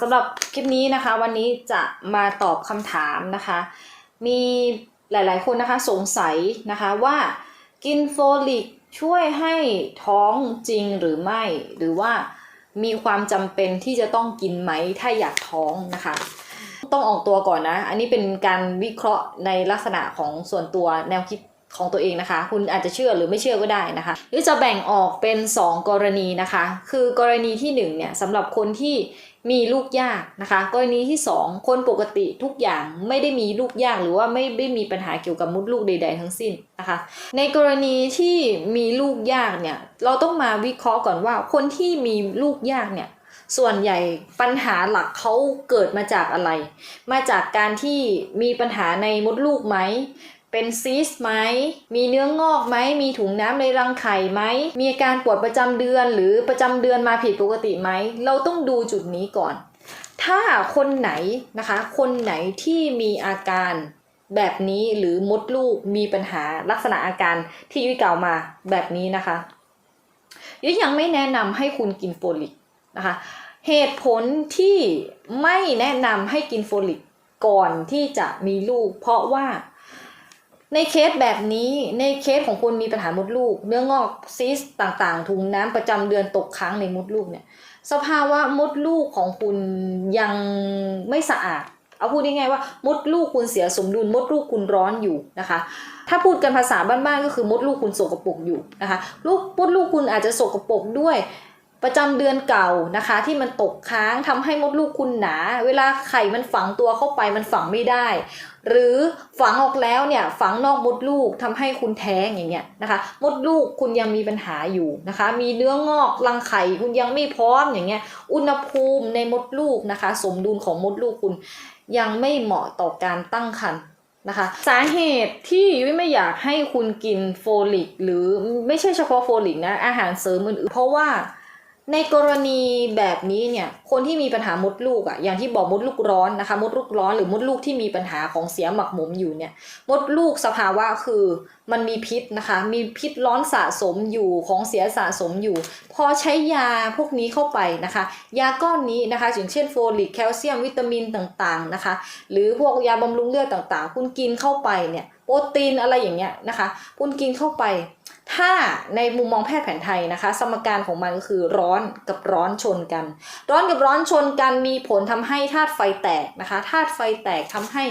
สำหรับคลิปนี้นะคะ วันนี้จะมาตอบคำถามนะคะ มีหลายๆคนนะคะสงสัยนะคะว่ากินโฟลิกช่วยให้ท้องจริงหรือไม่ หรือว่ามีความจำเป็นที่จะต้องกินไหมถ้าอยากท้องนะคะต้องออกตัวก่อนนะ อันนี้เป็นการวิเคราะห์ในลักษณะของส่วนตัวแนวคิดของตัวเองนะคะ คุณอาจจะเชื่อหรือไม่เชื่อก็ได้นะคะ หรือจะแบ่งออกเป็น 2 กรณีนะคะ คือกรณีที่1เนี่ยสำหรับคนที่ มีลูกยากนะคะกรณีที่ 2 คนปกติทุกอย่างไม่ได้มีลูกยากหรือว่าไม่ได้มีปัญหาเกี่ยวกับมุดลูกใด ๆ ทั้งสิ้นนะคะ ในกรณีที่มีลูกยากเนี่ยเราต้องมาวิเคราะห์ก่อนว่า คนที่มีลูกยากเนี่ยส่วนใหญ่ปัญหาหลักเขาเกิดมาจากอะไร มาจากการที่มีปัญหาในมดลูกไหม เป็นซีสไหม มีเนื้องอกไหม มีถุงน้ำในรังไข่ไหม มีอาการปวดประจำเดือนหรือประจำเดือนมาผิดปกติไหม เราต้องดูจุดนี้ก่อน ถ้าคนไหนนะคะ คนไหนที่มีอาการแบบนี้หรือมดลูกมีปัญหาลักษณะอาการที่ยุ้ยกล่าวมาแบบนี้นะคะยุ้ยยังไม่แนะนำให้คุณกินโฟลิกนะคะ เหตุผลที่ไม่แนะนำให้กินโฟลิกก่อนที่จะมีลูก เพราะว่า ในเคสแบบนี้ในเคสของคนมีปัญหามดลูก เนื้องอกซิสต่างๆ ถุงน้ำประจำเดือนตกค้างในมดลูกเนี่ย สภาวะมดลูกของคุณยังไม่สะอาด เอาพูดง่ายๆว่ามดลูกคุณเสียสมดุลมดลูกคุณร้อนอยู่นะคะ ถ้าพูดกันภาษาบ้านๆก็คือมดลูกคุณสกปรกอยู่นะคะลูกมดลูกคุณอาจจะสกปรกด้วยประจำเดือนเก่านะคะ ที่มันตกค้างทำให้มดลูกคุณหนา เวลาไข่มันฝังตัวเข้าไปมันฝังไม่ได้ หรือฝังออกแล้วเนี่ยฝังนอกมดลูกทำให้คุณแท้งอย่างเงี้ยนะคะมดลูกคุณยังมีปัญหาอยู่นะคะ มีเนื้องอกรังไข่คุณยังไม่พร้อมอย่างเงี้ยอุณหภูมิในมดลูกนะคะ สมดุลของมดลูกคุณยังไม่เหมาะต่อการตั้งครรภ์นะคะสาเหตุที่ยุ้ยไม่อยากให้คุณกินโฟลิก หรือไม่ใช่เฉพาะโฟลิกนะอาหารเสริมอื่นๆเพราะว่า ในกรณีแบบนี้เนี่ยคนที่มีปัญหามดลูกอะ่ะอย่างที่บอกมดลูกร้อนนะคะ มดลูกร้อนหรือมดลูกที่มีปัญหาของเสียหมักหมมอยู่เนี่ยมดลูกสภาวะคือมันมีพิษนะคะ มีพิษร้อนสะสมอยู่ของเสียสะสมอยู่ พอใช้ยาพวกนี้เข้าไปนะคะ ยาก้อนนี้นะคะอย่างเช่นโฟลิกแคลเซียมวิตามินต่างๆนะคะ หรือพวกยาบำรุงเลือดต่างๆ คุณกินเข้าไปเนี่ยโปรตีนอะไรอย่างเงี้ยนะคะ คุณกินเข้าไป ถ้าในมุมมองแพทย์แผนไทยนะคะ สมการของมันก็คือร้อนกับร้อนชนกัน ร้อนกับร้อนชนกันมีผลทำให้ธาตุไฟแตกนะคะธาตุไฟแตกทำให้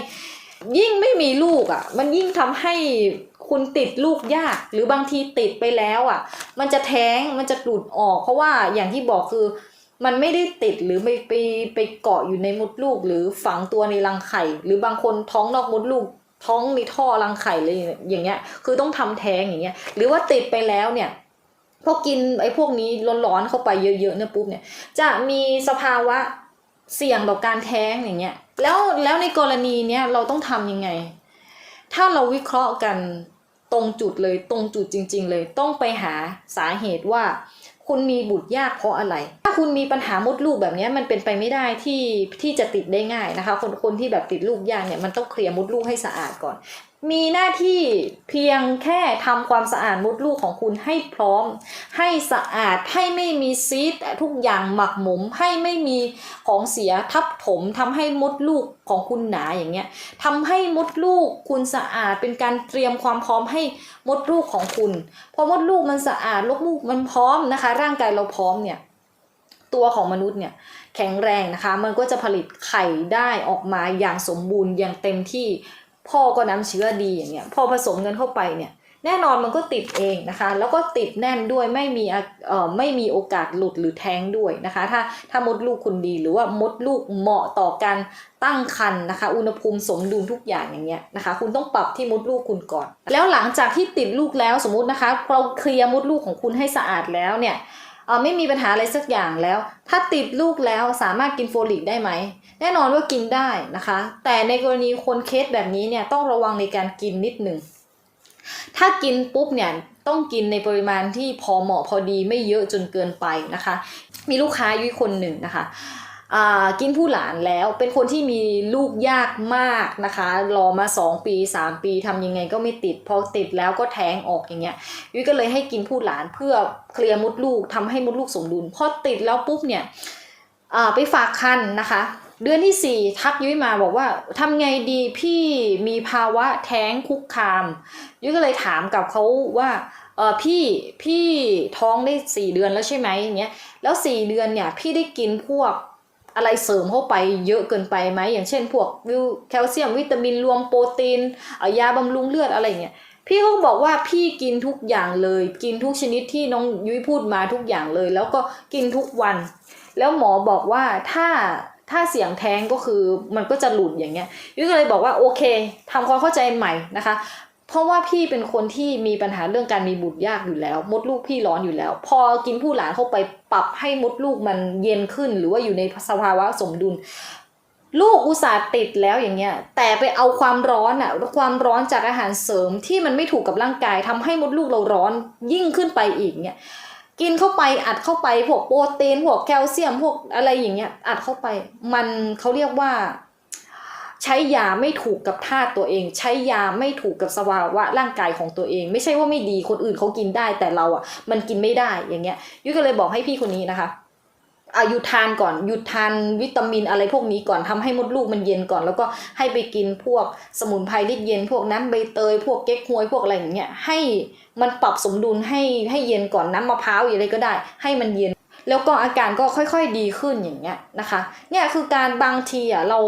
ยิ่งไม่มีลูกอะ่ะ มันยิ่งทำให้คุณติดลูกยาก หรือบางทีติดไปแล้วอะ่ะ มันจะแท้งมันจะหลุดออก เพราะว่าอย่างที่บอกคือมันไม่ได้ติดหรือไปไปไปเกาะอยู่ในมดลูก หรือฝังตัวในรังไข่ หรือบางคนท้องนอกมดลูก ท้องในท่อรังไข่เลยอย่างเงี้ย คือต้องทำแท้งอย่างเงี้ย หรือว่าติดไปแล้วเนี่ยพอกินไอ้พวกนี้ร้อนๆเข้าไปเยอะๆเนี่ยปุ๊บเนี่ย จะมีสภาวะเสี่ยงต่อการแท้งอย่างเงี้ย แล้วแล้วในกรณีเนี้ยเราต้องทำยังไง ถ้าเราวิเคราะห์กันตรงจุดเลยตรงจุดจริง ๆ เลยต้องไปหาสาเหตุว่า คุณมีบุตรยากเพราะอะไร ถ้าคุณมีปัญหามดลูกแบบนี้มันเป็นไปไม่ได้ที่ที่จะติดได้ง่ายนะคะ คนคนที่แบบติดลูกยากเนี่ยมันต้องเคลียร์มดลูกให้สะอาดก่อน มีหน้าที่เพียงแค่ทำความสะอาดมดลูกของคุณให้พร้อม ให้สะอาดให้ไม่มีซีดทุกอย่างหมักหมมให้ไม่มีของเสียทับถมทำให้มดลูกของคุณหนาอย่างเงี้ยทำให้มดลูกคุณสะอาดเป็นการเตรียมความพร้อมให้มดลูกของคุณพอมดลูกมันสะอาดมดลูกมันพร้อมนะคะ ร่างกายเราพร้อมเนี่ยตัวของมนุษย์เนี่ยแข็งแรงนะคะ มันก็จะผลิตไข่ได้ออกมาอย่างสมบูรณ์อย่างเต็มที่ พ่อก็น้ำเชื้อดีอย่างเงี้ยพอผสมเงินเข้าไปเนี่ยแน่นอนมันก็ติดเองนะคะ แล้วก็ติดแน่นด้วยไม่มีเอ่อไม่มีโอกาสหลุดหรือแท้งด้วยนะคะ ถ้าถ้ามดลูกคุณดีหรือว่ามดลูกเหมาะต่อการตั้งครรภ์นะคะ อุณหภูมิสมดุลทุกอย่างอย่างเงี้ยนะคะ คุณต้องปรับที่มดลูกคุณก่อน แล้วหลังจากที่ติดลูกแล้วสมมุตินะคะ เราเคลียร์มดลูกของคุณให้สะอาดแล้วเนี่ยเออไม่มีปัญหาอะไรสักอย่างแล้ว ถ้าติดลูกแล้วสามารถกินโฟลิกได้ไหม แน่นอนว่ากินได้นะคะ แต่ในกรณีคนเคสแบบนี้เนี่ยต้องระวังในการกินนิดหนึ่ง ถ้ากินปุ๊บเนี่ยต้องกินในปริมาณที่พอเหมาะพอดีไม่เยอะจนเกินไปนะคะ มีลูกค้ายุ้ยคนหนึ่งนะคะอ่ากินผู้หลานแล้วเป็นคนที่มีลูกยากมากนะคะ รอมา 2 ปี 3 ปีทำยังไงก็ไม่ติด พอติดแล้วก็แท้งออกอย่างเงี้ยยุ้ยก็เลยให้กินผู้หลานเพื่อเคลียร์มดลูกทำให้มดลูกสมดุลพอติดแล้วปุ๊บเนี่ยอ่าไปฝากคันนะคะ เดือนที่สี่ทักยุ้ยมาบอกว่าทำไงดีพี่มีภาวะแท้งคุกคาม ยุ้ยก็เลยถามกับเขาว่าเออพี่พี่ท้องได้สี่เดือนแล้วใช่ไหมอย่างเงี้ยแล้วสี่เดือนเนี่ยพี่ได้กินพวกอะไรเสริมเข้าไปเยอะเกินไปไหมอย่างเช่น พวกวิวแคลเซียมวิตามินรวมโปรตีนยาบำรุงเลือดอะไรเงี้ยพี่เขาบอกว่าพี่กินทุกอย่างเลย กินทุกชนิดที่น้องยุ้ยพูดมาทุกอย่างเลย แล้วก็กินทุกวัน แล้วหมอบอกว่าถ้า ถ้าเสียงแท้งก็คือมันก็จะหลุดอย่างเงี้ยยุ้ยก็เลยบอกว่าโอเคทำความเข้าใจใหม่นะคะ เพราะว่าพี่เป็นคนที่มีปัญหาเรื่องการมีบุตรยากอยู่แล้ว มดลูกพี่ร้อนอยู่แล้ว พอกินผู้หลานเข้าไปปรับให้มดลูกมันเย็นขึ้น หรือว่าอยู่ในสภาวะสมดุล ลูกอุตส่าห์ติดแล้วอย่างเงี้ยแต่ไปเอาความร้อนอะความร้อนจากอาหารเสริมที่มันไม่ถูกกับร่างกายทำให้มดลูกเราร้อนยิ่งขึ้นไปอีกเนี่ย กินเข้าไปอัดเข้าไปพวกโปรตีนพวกแคลเซียมพวกอะไรอย่างเงี้ย อัดเข้าไป มันเขาเรียกว่า ใช้ยาไม่ถูกกับธาตุตัวเอง ใช้ยาไม่ถูกกับสภาวะร่างกายของตัวเอง ไม่ใช่ว่าไม่ดีคนอื่นเขากินได้แต่เราอะ มันกินไม่ได้อย่างเงี้ยยุ้ยก็เลยบอกให้พี่คนนี้นะคะ อายุทานก่อนหยุดทานวิตามินอะไรพวกนี้ก่อนทำให้มดลูกมันเย็นก่อน แล้วก็ให้ไปกินพวกสมุนไพรริดเย็น พวกน้ำใบเตย พวกเก๊กฮวยพวกอะไรอย่างเงี้ยให้มันปรับสมดุลให้ให้เย็นก่อนน้ำมะพร้าวอะไรก็ได้ ให้มันเย็น แล้วก็อาการก็ค่อยๆดีขึ้นอย่างเงี้ยนะคะเนี่ยคือการบางทีอะเรา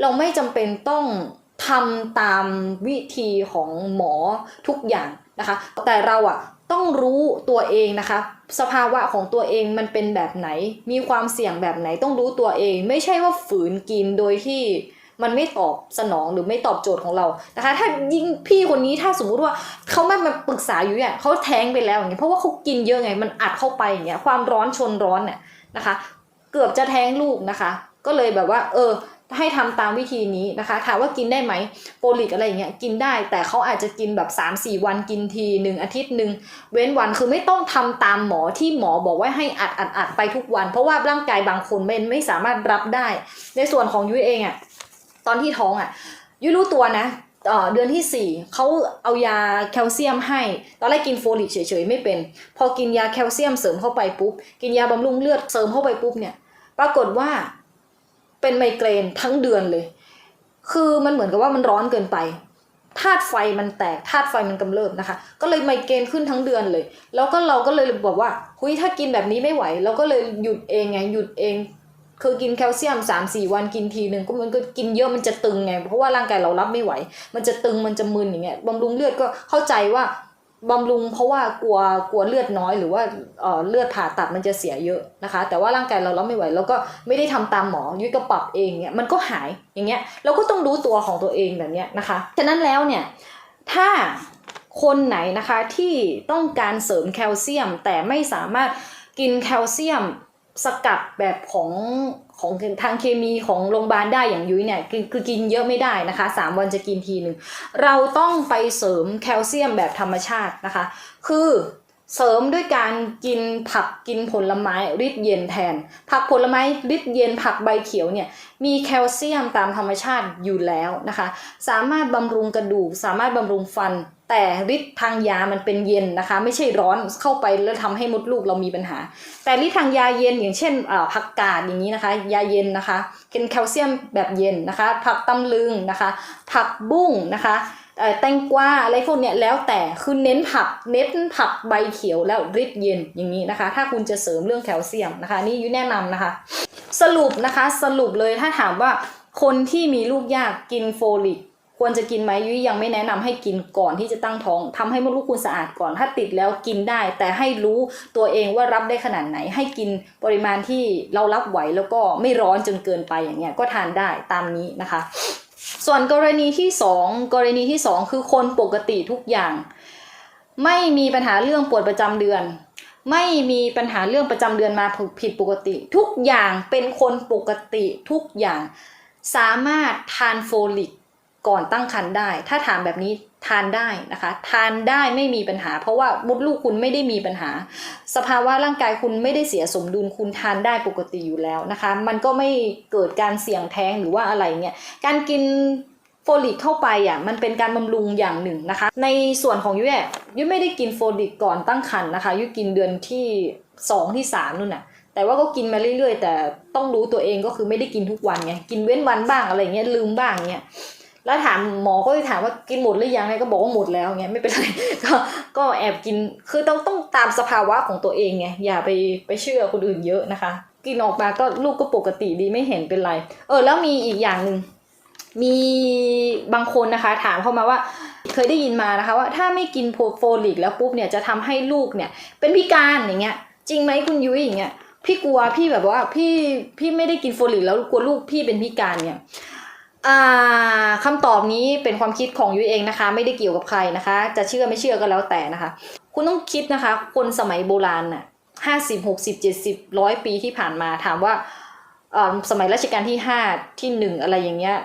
เราไม่จำเป็นต้องทำตามวิธีของหมอทุกอย่างนะคะ แต่เราอะ ต้องรู้ตัวเองนะคะ สภาวะของตัวเองมันเป็นแบบไหน มีความเสี่ยงแบบไหนต้องรู้ตัวเอง ไม่ใช่ว่าฝืนกินโดยที่มันไม่ตอบสนองหรือไม่ตอบโจทย์ของเรานะคะ ถ้ายิ่งพี่คนนี้ถ้าสมมุติว่าเขาไม่มาปรึกษาอยู่เนี่ยเขาแท้งไปแล้วอย่างเงี้ยเพราะว่าเขากินเยอะไงมันอัดเข้าไปอย่างเงี้ยความร้อนชนร้อนเนี่ยนะคะ เกือบจะแท้งลูกนะคะ ก็เลยแบบว่า เออ ให้ทำตามวิธีนี้นะคะ ถามว่ากินได้ไหมโปรลิกอะไรอย่างเงี้ยกินได้แต่เขาอาจจะกินแบบ 3 4 วันกินทีหนึ่งอาทิตย์หนึ่งเว้นวันคือไม่ต้องทำตามหมอที่หมอบอกว่าให้อัดอัดอัดไปทุกวัน เพราะว่าร่างกายบางคนไม่ไม่สามารถรับได้ ในส่วนของยุ้ยเองอะตอนที่ท้องอะยุ้ยรู้ตัวนะเดือนที่สี่เขาเอายาแคลเซียมให้ ตอนแรกกินโฟลิกเฉยๆไม่เป็น พอกินยาแคลเซียมเสริมเข้าไปปุ๊บ กินยาบำรุงเลือดเสริมเข้าไปปุ๊บเนี่ย ปรากฏว่า เป็นไมเกรนทั้งเดือนเลย คือมันเหมือนกับว่ามันร้อนเกินไปธาตุไฟมันแตกธาตุไฟมันกำเริบนะคะ ก็เลยไมเกรนขึ้นทั้งเดือนเลย แล้วก็เราก็เลยบอกว่าหุยถ้ากินแบบนี้ไม่ไหว เราก็เลยหยุดเองไงหยุดเองคือกินแคลเซียม3าสี่วันกินทีหนึ่งก็มันก็กินเยอะมันจะตึงไง เพราะว่าร่างกายเรารับไม่ไหว มันจะตึงมันจะมึนอย่างเงี้ยบำรุงเลือดก็เข้าใจว่า บำรุงเพราะว่ากลัวกลัวเลือดน้อยหรือว่าเอ่อเลือดผ่าตัดมันจะเสียเยอะนะคะ แต่ว่าร่างกายเรารับไม่ไหวแล้วก็ไม่ได้ทำตามหมอยุ้ยก็ปรับเองเนี่ยมันก็หายอย่างเงี้ยเราก็ต้องรู้ตัวของตัวเองแบบเนี้ยนะคะฉะนั้นแล้วเนี่ยถ้าคนไหนนะคะที่ต้องการเสริมแคลเซียม แต่ไม่สามารถกินแคลเซียมสกัดแบบของ ของทางเคมีของโรงพยาบาลได้อย่างยุ้ยเนี่ยคือคือกินเยอะไม่ได้นะคะสามวันจะกินทีหนึ่งเราต้องไปเสริมแคลเซียมแบบธรรมชาตินะคะ คือเสริมด้วยการกินผักกินผลไม้ริดเย็นแทน ผักผลไม้ริดเย็นผักใบเขียวเนี่ยมีแคลเซียมตามธรรมชาติอยู่แล้วนะคะ สามารถบำรุงกระดูก สามารถบำรุงฟัน แต่ฤทธิ์ทางยามันเป็นเย็นนะคะ ไม่ใช่ร้อนเข้าไปแล้วทำให้มดลูกเรามีปัญหา แต่ฤทธิ์ทางยาเย็นอย่างเช่นผักกาดอย่างนี้นะคะ ยาเย็นนะคะเป็นแคลเซียมแบบเย็นนะคะ ผักตำลึงนะคะ ผักบุ้งนะคะเอ่อแตงกวาอะไรพวกเนี้ยแล้วแต่คือเน้นผักเน้นผักใบเขียวแล้วฤทธิ์เย็นอย่างนี้นะคะ ถ้าคุณจะเสริมเรื่องแคลเซียมนะคะ นี่ยุ้ยแนะนำนะคะ สรุปนะคะสรุปเลยถ้าถามว่าคนที่มีลูกยากกินโฟลิก ควรจะกินไหมยุ้ยยังไม่แนะนำให้กินก่อนที่จะตั้งท้องทำให้มดลูกคุณสะอาดก่อน ถ้าติดแล้วกินได้ แต่ให้รู้ตัวเองว่ารับได้ขนาดไหน ให้กินปริมาณที่เรารับไหวแล้วก็ไม่ร้อนจนเกินไปอย่างเงี้ยก็ทานได้ตามนี้นะคะ ส่วนกรณีที่สองกรณีที่สองคือคนปกติทุกอย่าง ไม่มีปัญหาเรื่องปวดประจำเดือน ไม่มีปัญหาเรื่องประจำเดือนมาผิดปกติ ทุกอย่างเป็นคนปกติทุกอย่าง สามารถทานโฟลิก ก่อนตั้งครรภ์ได้ ถ้าถามแบบนี้ทานได้นะคะ ทานได้ไม่มีปัญหา เพราะว่ามดลูกคุณไม่ได้มีปัญหา สภาวะร่างกายคุณไม่ได้เสียสมดุลคุณทานได้ปกติอยู่แล้วนะคะ มันก็ไม่เกิดการเสี่ยงแท้งหรือว่าอะไรเงี้ยการกินโฟลิกเข้าไปอะมันเป็นการบำรุงอย่างหนึ่งนะคะ ในส่วนของยุ้ยยุ้ยไม่ได้กินโฟลิกก่อนตั้งครรภ์นะคะยุ้ยกินเดือนที่สองที่สามนู่นน่ะแต่ว่าก็กินมาเรื่อยๆ แต่ต้องรู้ตัวเองก็คือไม่ได้กินทุกวันไงกินเว้นวันบ้างอะไรเงี้ยลืมบ้างเงี้ย แล้วถามหมอก็เลยถามว่ากินหมดหรือยังไงก็บอกว่าหมดแล้วเงี้ยไม่เป็นไรก็ก็แอบกินคือต้องต้องตามสภาวะของตัวเองไงอย่าไปไปเชื่อคนอื่นเยอะนะคะ กินออกมาก็ลูกก็ปกติดีไม่เห็นเป็นไร เออ แล้วมีอีกอย่างหนึ่งมีบางคนนะคะ ถามเข้ามาว่าเคยได้ยินมานะคะว่าถ้าไม่กินโฟลิกแล้วปุ๊บเนี่ยจะทำให้ลูกเนี่ย เป็นพิการอย่างเงี้ย จริงไหมคุณยุ้ยอย่างเงี้ยพี่กลัวพี่แบบว่าพี่พี่ไม่ได้กินโฟลิกแล้วกลัวลูกพี่เป็นพิการเนี่ย คำตอบนี้เป็นความคิดของยุ้ยเองนะคะ ไม่ได้เกี่ยวกับใครนะคะ จะเชื่อไม่เชื่อก็แล้วแต่นะคะ คุณต้องคิดนะคะ คนสมัยโบราณน่ะห้าสิบหกสิบเจ็ดสิบร้อยปีที่ผ่านมาถามว่าสมัยรัชกาลที่ห้าที่หนึ่งอะไรอย่างเงี้ย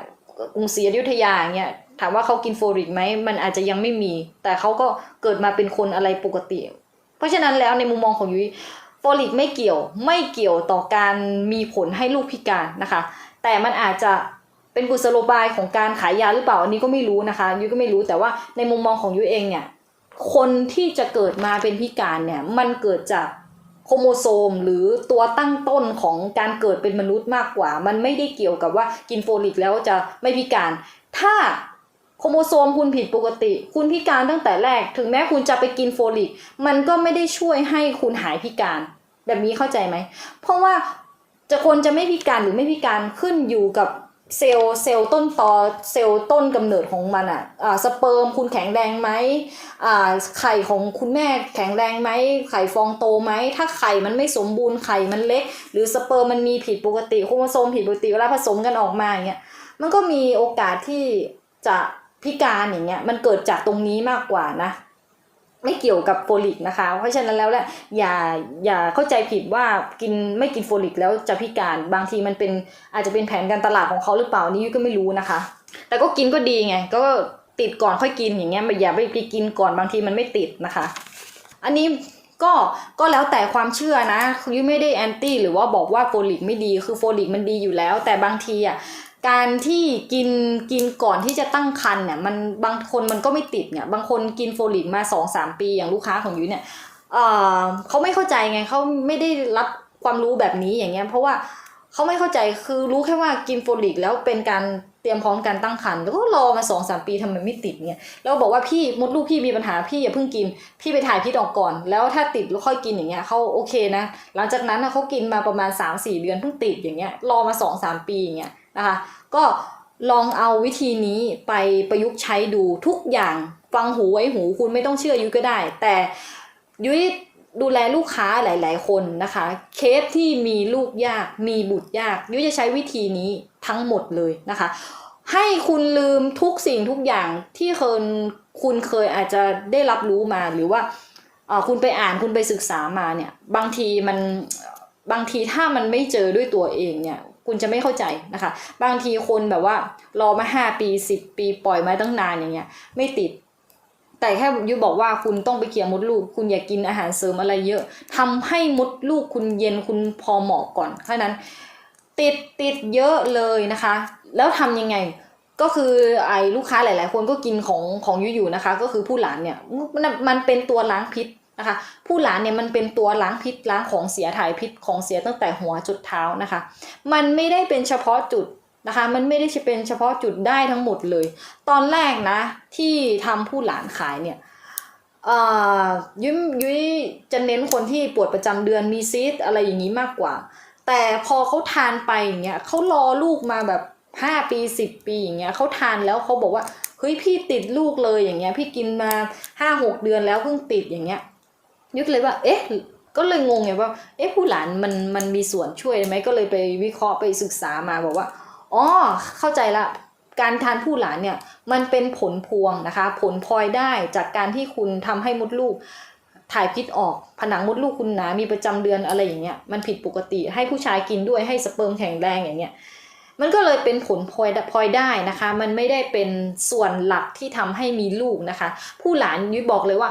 กรุงศรีอยุธยาอย่างเงี้ยถามว่าเขากินโฟลิกไหมมันอาจจะยังไม่มี แต่เขาก็เกิดมาเป็นคนอะไรปกติ เพราะฉะนั้นแล้วในมุมมองของยุ้ยโฟลิกไม่เกี่ยวไม่เกี่ยวต่อการมีผลให้ลูกพิการนะคะ แต่มันอาจจะ เป็นกุศโลบายของการขายยาหรือเปล่าอันนี้ก็ไม่รู้นะคะยุ้ยก็ไม่รู้แต่ว่าในมุมมองของยุ้ยเองเนี่ยคนที่จะเกิดมาเป็นพิการเนี่ยมันเกิดจากโครโมโซมหรือตัวตั้งต้นของการเกิดเป็นมนุษย์มากกว่า มันไม่ได้เกี่ยวกับว่ากินโฟลิกแล้วจะไม่พิการ ถ้าโครโมโซมคุณผิดปกติ คุณพิการตั้งแต่แรก ถึงแม้คุณจะไปกินโฟลิก มันก็ไม่ได้ช่วยให้คุณหายพิการ แบบนี้เข้าใจไหม เพราะว่าจะคนจะไม่พิการหรือไม่พิการขึ้นอยู่กับ เซลล์เซลล์ต้นตอเซลล์ต้นกำเนิดของมันอะอ่าสเปิร์มคุณแข็งแรงไหมอ่าไข่ของคุณแม่แข็งแรงไหมไข่ฟองโตไหมถ้าไข่มันไม่สมบูรณ์ไข่มันเล็ก หรือสเปิร์มมันมีผิดปกติโครโมโซมผิดปกติเวลาผสมกันออกมาอย่างเงี้ยมันก็มีโอกาสที่จะพิการอย่างเงี้ยมันเกิดจากตรงนี้มากกว่านะ ไม่เกี่ยวกับโฟลิกนะคะ เพราะฉะนั้นแล้วแหละอย่าอย่าเข้าใจผิดว่ากินไม่กินโฟลิกแล้วจะพิการบางทีมันเป็นอาจจะเป็นแผนการตลาดของเขาหรือเปล่านี่ยุ้ยก็ไม่รู้นะคะ แต่ก็กินก็ดีไง ก็ติดก่อนค่อยกินอย่างเงี้ยอย่าไปไปกินก่อนบางทีมันไม่ติดนะคะ อันนี้ก็ก็แล้วแต่ความเชื่อนะคือยุ้ยไม่ได้แอนตี้หรือว่าบอกว่าโฟลิกไม่ดีคือโฟลิกมันดีอยู่แล้ว แต่บางทีอะ การที่กินกินก่อนที่จะตั้งครรภ์เนี่ยมันบางคนมันก็ไม่ติดเนี่ยบางคนกินโฟลิกมาสองสามปีอย่างลูกค้าของยุ้ยเนี่ยเอ่อเขาไม่เข้าใจไงเขาไม่ได้รับความรู้แบบนี้อย่างเงี้ยเพราะว่าเขาไม่เข้าใจคือรู้แค่ว่ากินโฟลิกแล้วเป็นการเตรียมพร้อมการตั้งครรภ์แล้วก็รอมาสองสามปีทำไมไม่ติดเนี่ยแล้วบอกว่าพี่มดลูกพี่มีปัญหาพี่อย่าเพิ่งกิน พี่ไปถ่ายพิษออกก่อน แล้วถ้าติดแล้วค่อยกินอย่างเงี้ยเขาโอเคนะ หลังจากนั้นนะเขากินมาประมาณ3-4 เดือนเพิ่งติดอย่างเงี้ยรอมา2-3ปีอย่างเงี้ย นะคะก็ลองเอาวิธีนี้ไปประยุกต์ใช้ดูทุกอย่างฟังหูไว้หูคุณไม่ต้องเชื่อยุ้ยก็ได้ แต่ยุ้ยดูแลลูกค้าหลาย ๆ คนนะคะ เคสที่มีลูกยากมีบุตรยากยุ้ยจะใช้วิธีนี้ทั้งหมดเลยนะคะ ให้คุณลืมทุกสิ่งทุกอย่างที่เคยคุณเคยอาจจะได้รับรู้มาหรือว่าคุณไปอ่านคุณไปศึกษามาเนี่ยบางทีมันบางทีถ้ามันไม่เจอด้วยตัวเองเนี่ย คุณจะไม่เข้าใจนะคะ บางทีคนแบบว่ารอมาห้าปีสิบปีปล่อยมาตั้งนานอย่างเงี้ยไม่ติด แต่แค่ยุบอกว่าคุณต้องไปเคลียร์มดลูก คุณอย่ากกินอาหารเสริมอะไรเยอะทำให้มดลูกคุณเย็นคุณพอเหมาะก่อนแค่นั้น ติดติดเยอะเลยนะคะ แล้วทำยังไงก็คือไอ้ลูกค้าหลาย ๆ คนก็กินของของยุอยู่นะคะ ก็คือผู้หลานเนี่ยมันมันเป็นตัวล้างพิษ นะคะ ผู้หลานเนี่ยมันเป็นตัวล้างพิษล้างของเสียถ่ายพิษของเสียตั้งแต่หัวจุดเท้านะคะ มันไม่ได้เป็นเฉพาะจุดนะคะ มันไม่ได้เป็นเฉพาะจุดได้ทั้งหมดเลย ตอนแรกนะที่ทำผู้หลานขายเนี่ยยุ้ยยุ้ยจะเน้นคนที่ปวดประจำเดือนมีซีสอะไรอย่างนี้มากกว่า แต่พอเขาทานไปอย่างเงี้ยเขารอลูกมาแบบห้าปีสิบปีอย่างเงี้ยเขาทานแล้วเขาบอกว่าเฮ้ยพี่ติดลูกเลยอย่างเงี้ยพี่กินมาห้าหกเดือนแล้วเพิ่งติดอย่างเงี้ย ยุ้ยก็เลยว่า เอ๊ะ ก็เลยงงไงว่า เอ๊ะผู้หลานมันมันมีส่วนช่วยไหมก็เลยไปวิเคราะห์ไปศึกษามาบอกว่าอ๋อเข้าใจละการทานผู้หลานเนี่ยมันเป็นผลพวงนะคะ ผลพลอยได้จากการที่คุณทำให้มดลูก ถ่ายพิษออกผนังมดลูกคุณหนา มีประจำเดือนอะไรอย่างเงี้ยมันผิดปกติให้ผู้ชายกินด้วยให้สเปิร์มแข็งแรงอย่างเงี้ยมันก็เลยเป็นผลพลอยพลอยได้นะคะ มันไม่ได้เป็นส่วนหลักที่ทำให้มีลูกนะคะ ผู้หลานยุ้ยบอกเลยว่า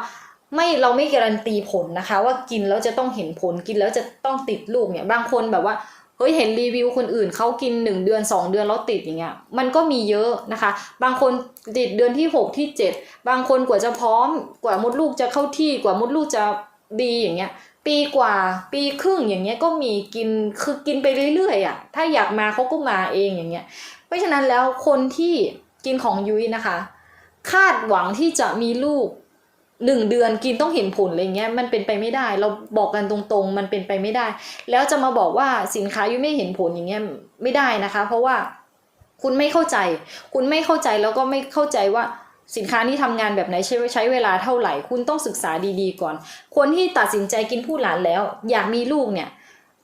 ไม่เราไม่การันตีผลนะคะ ว่ากินแล้วจะต้องเห็นผลกินแล้วจะต้องติดลูกเนี่ยบางคนแบบว่าเฮ้ยเห็นรีวิวคนอื่นเขากิน 1 เดือน 2 เดือนแล้วติดอย่างเงี้ยมันก็มีเยอะนะคะ บางคนติดเดือนที่ 6 ที่ 7 บางคนกว่าจะพร้อมกว่ามดลูกจะเข้าที่กว่ามดลูกจะดีอย่างเงี้ยปีกว่าปีครึ่งอย่างเงี้ยก็มีกินคือกินไปเรื่อยๆอะถ้าอยากมาเขาก็มาเองอย่างเงี้ยเพราะฉะนั้นแล้วคนที่กินของยุ้ยนะคะ คาดหวังที่จะมีลูก หนึ่งเดือนกินต้องเห็นผลอะไรเงี้ยมันเป็นไปไม่ได้ เราบอกกันตรงๆ มันเป็นไปไม่ได้ แล้วจะมาบอกว่าสินค้ายุ้ยไม่เห็นผลอย่างเงี้ยไม่ได้นะคะ เพราะว่าคุณไม่เข้าใจ คุณไม่เข้าใจแล้วก็ไม่เข้าใจว่าสินค้านี้ทำงานแบบไหนใช้ใช้เวลาเท่าไหร่ คุณต้องศึกษาดีๆก่อน คนที่ตัดสินใจกินผู้หลานแล้ว อยากมีลูกเนี่ย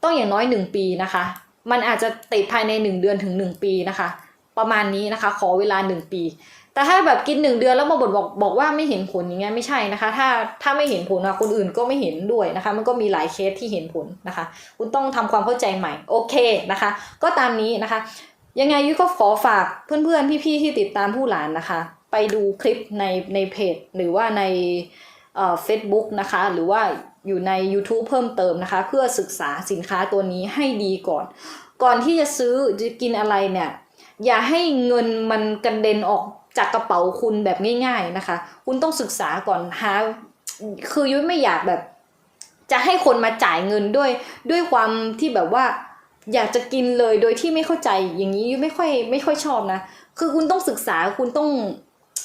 ต้องอย่างน้อยหนึ่งปีนะคะ มันอาจจะติดภายในหนึ่งเดือนถึงหนึ่งปีนะคะ ประมาณนี้นะคะ ขอเวลาหนึ่งปี แต่ถ้าแบบกินหนึ่งเดือนแล้วมาบ่นบอกบอกว่าไม่เห็นผลอย่างเงี้ยไม่ใช่นะคะ ถ้าถ้าไม่เห็นผลอะคนอื่นก็ไม่เห็นด้วยนะคะ มันก็มีหลายเคสที่เห็นผลนะคะ คุณต้องทำความเข้าใจใหม่โอเคนะคะ ก็ตามนี้นะคะ ยังไงยุ้ยก็ขอฝากเพื่อนๆพี่ๆที่ติดตามผู้หลานนะคะ ไปดูคลิปในในเพจหรือว่าในเอ่อ Facebook นะคะ หรือว่าอยู่ใน YouTube เพิ่มเติมนะคะ เพื่อศึกษาสินค้าตัวนี้ให้ดีก่อน ก่อนที่จะซื้อจะกินอะไรเนี่ย อย่าให้เงินมันกระเด็นออกจากกระเป๋าคุณแบบง่าย ๆนะคะ คุณต้องศึกษาก่อนหาคือยุ้ยไม่อยากแบบ จะให้คนมาจ่ายเงินด้วยด้วยความที่แบบว่า อยากจะกินเลยโดยที่ไม่เข้าใจอย่างนี้ยุ้ยไม่ค่อยไม่ค่อยชอบนะ คือคุณต้องศึกษาคุณต้อง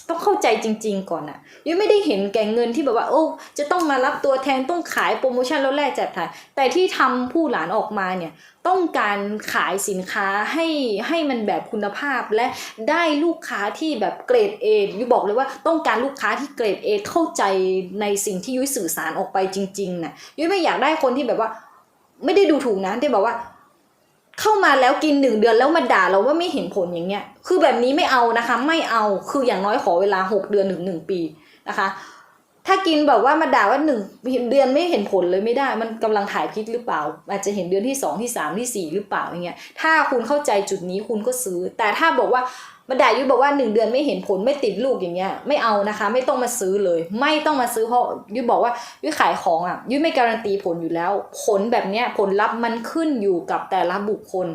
ต้องเข้าใจจริง ๆ ก่อนอะยุ้ยไม่ได้เห็นแก่เงินที่แบบว่า โอ้จะต้องมารับตัวแทนต้องขายโปรโมชั่นแล้วแลกแจกถ่ายแต่ที่ทำผู้หลานออกมาเนี่ยต้องการขายสินค้าให้ให้มันแบบคุณภาพและได้ลูกค้าที่แบบเกรด A ยุ้ยบอกเลยว่าต้องการลูกค้าที่เกรด A เข้าใจในสิ่งที่ยุ้ยสื่อสารออกไปจริงๆนะยุ้ยไม่อยากได้คนที่แบบว่า ไม่ได้ดูถูกนะที่แบบว่า เข้ามาแล้วกินหนึ่งเดือนแล้วมาด่าเราว่าไม่เห็นผลอย่างเงี้ย คือแบบนี้ไม่เอานะคะ ไม่เอาคืออย่างน้อยขอเวลาหกเดือนถึงหนึ่งปีนะคะ ถ้ากินแบบว่ามาด่าว่าหนึ่งเดือนไม่เห็นผลเลยไม่ได้ มันกำลังถ่ายพิษหรือเปล่า อาจจะเห็นเดือนที่สองที่สามที่สี่หรือเปล่าอย่างเงี้ยถ้าคุณเข้าใจจุดนี้คุณก็ซื้อ แต่ถ้าบอกว่า มาด่ายุ้ยบอกว่าหนึ่งเดือนไม่เห็นผลไม่ติดลูกอย่างเงี้ยไม่เอานะคะ ไม่ต้องมาซื้อเลย ไม่ต้องมาซื้อเพราะยุ้ยบอกว่ายุ้ยขายของอะยุ้ยไม่การันตีผลอยู่แล้ว ผลแบบเนี้ยผลลัพธ์มันขึ้นอยู่กับแต่ละบุคคล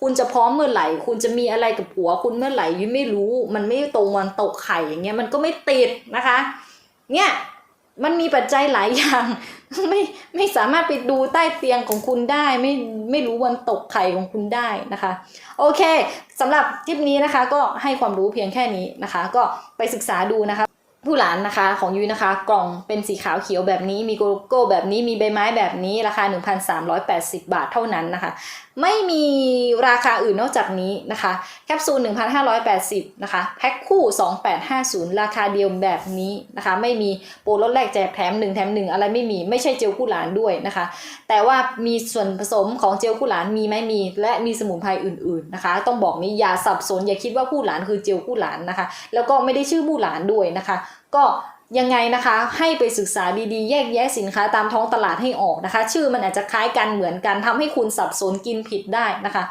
คุณจะพร้อมเมื่อไหร่ คุณจะมีอะไรกับผัว คุณเมื่อไหร่ยุ้ยไม่รู้ มันไม่ตรงวันตกไข่อย่างเงี้ยมันก็ไม่ติดนะคะ เนี่ย มันมีปัจจัยหลายอย่าง ไม่ไม่สามารถไปดูใต้เตียงของคุณได้ ไม่ไม่รู้วันตกไข่ของคุณได้นะคะ โอเคสำหรับคลิปนี้นะคะ ก็ให้ความรู้เพียงแค่นี้นะคะ ก็ไปศึกษาดูนะคะ ผู้หลานนะคะของยุ้ยนะคะ กล่องเป็นสีขาวเขียวแบบนี้มีโลโก้แบบนี้มีใบไม้แบบนี้ราคา 1,380 บาทเท่านั้นนะคะ ไม่มีราคาอื่นนอกจากนี้นะคะแคปซูล 1,580 นะคะ แพ็คคู่ 2850 ราคาเดียวแบบนี้นะคะ ไม่มีโปรลดแรกแจกแถม 1 แถม 1 อะไรไม่มีไม่ใช่เจลคู่หลานด้วยนะคะ แต่ว่ามีส่วนผสมของเจลคู่หลานมีไหมมีและมีสมุนไพรอื่น ๆนะคะ ต้องบอกนี้อย่าสับสนอย่าคิดว่าคู่หลานคือเจลคู่หลานนะคะ แล้วก็ไม่ได้ชื่อมู่หลานด้วยนะคะ ก็ยังไงนะคะให้ไปศึกษาดีๆ แยกแยะสินค้าตามท้องตลาดให้ออกนะคะ ชื่อมันอาจจะคล้ายกันเหมือนกันทำให้คุณสับสนกินผิดได้นะคะ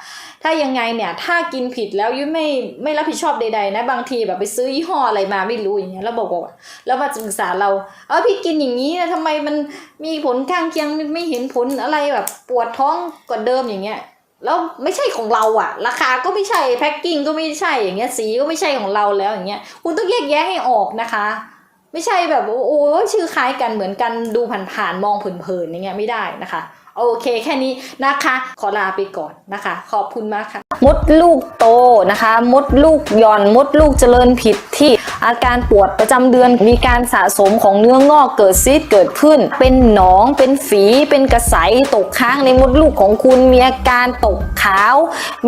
ถ้ายังไงเนี่ยถ้ากินผิดแล้วยุ้ยไม่ไม่รับผิดชอบใดๆนะบางทีแบบไปซื้อยี่ห้ออะไรมาไม่รู้อย่างเงี้ยแล้วบอกว่าแล้วมาศึกษาเราเออพี่กินอย่างนี้นะทำไมมันมีผลข้างเคียงไม่เห็นผลอะไรแบบปวดท้องกว่าเดิมอย่างเงี้ย แล้วไม่ใช่ของเราอะราคาก็ไม่ใช่แพ็กกิ้งก็ไม่ใช่อย่างเงี้ยสีก็ไม่ใช่ของเราแล้วอย่างเงี้ยคุณต้องแยกแยะให้ออกนะคะ ไม่ใช่แบบโอ้ชื่อคล้ายกันเหมือนกันดูผ่านๆมองเผินๆอย่างเงี้ยไม่ได้นะคะ โอเคแค่นี้นะคะ ขอลาไปก่อนนะคะ ขอบคุณมากค่ะ มดลูกโตนะคะ มดลูกหย่อน มดลูกเจริญผิดที่อาการปวดประจำเดือนมีการสะสมของเนื้องอกเกิดซีดเกิดขึ้น เป็นหนองเป็นฝีเป็นกระใสตกค้างในมดลูกของคุณมีอาการตกขาว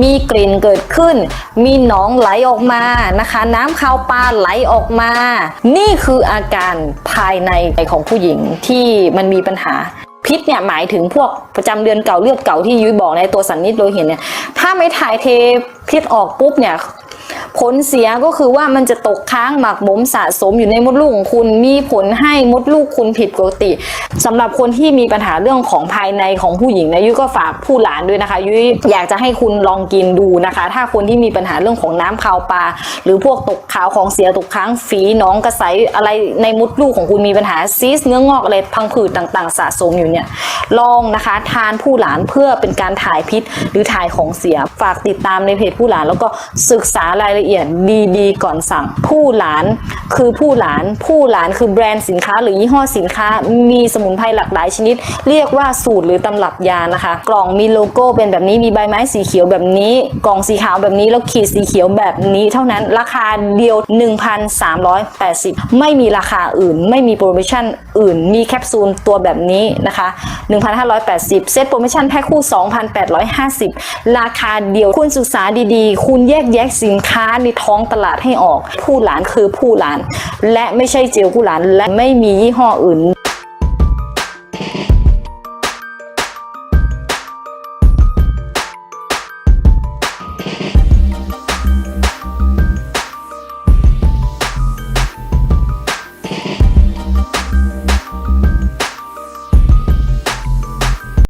มีกลิ่นเกิดขึ้น มีหนองไหลออกมานะคะ น้ำคาวปลาไหลออกมา นี่คืออาการภายในของผู้หญิงที่มันมีปัญหา พิษเนี่ยหมายถึงพวกประจำเดือนเก่าเลือดเก่าที่ยุ้ยบอกในตัวสันนิษโลหิตเนี่ยถ้าไม่ถ่ายเทพิษออกปุ๊บเนี่ย ผลเสียก็คือว่ามันจะตกค้างหมักหมมสะสมอยู่ในมดลูกของคุณมีผลให้มดลูกคุณผิดปกติสำหรับคนที่มีปัญหาเรื่องของภายในของผู้หญิงนะยุ้ยก็ฝากผู้หลานด้วยนะคะ ยุ้ยอยากจะให้คุณลองกินดูนะคะ ถ้าคนที่มีปัญหาเรื่องของน้ำคาวปลาหรือพวกตกขาวของเสียตกค้างฝีหน้องกระใสอะไรในมดลูกของคุณมีปัญหาซีสเนื้องอกอะไรพังผืดต่างๆ สะสมอยู่เนี่ยลองนะคะทานผู้หลานเพื่อเป็นการถ่ายพิษหรือถ่ายของเสียฝากติดตามในเพจผู้หลานแล้วก็ศึกษารายละละเอียดดีๆ ก่อนสั่ง ผู้หลานคือผู้หลาน ผู้หลานคือแบรนด์สินค้าหรือยี่ห้อสินค้า มีสมุนไพรหลากหลายชนิด เรียกว่าสูตรหรือตำรับยานะคะ กล่องมีโลโก้เป็นแบบนี้มีใบไม้สีเขียวแบบนี้ กล่องสีขาวแบบนี้แล้วขีดสีเขียวแบบนี้ เท่านั้นราคาเดียว 1,380 ไม่มีราคาอื่น ไม่มีโปรโมชั่นอื่น มีแคปซูลตัวแบบนี้นะคะ 1,580 เซตโปรโมชั่นแพ็คคู่ 2,850 ราคาเดียวคุณศึกษาดีๆ คุณแยกแยะสินค้าในท้องตลาดให้ออก ผู้หลานคือผู้หลาน และไม่ใช่เจลผู้หลานและไม่มียี่ห้ออื่น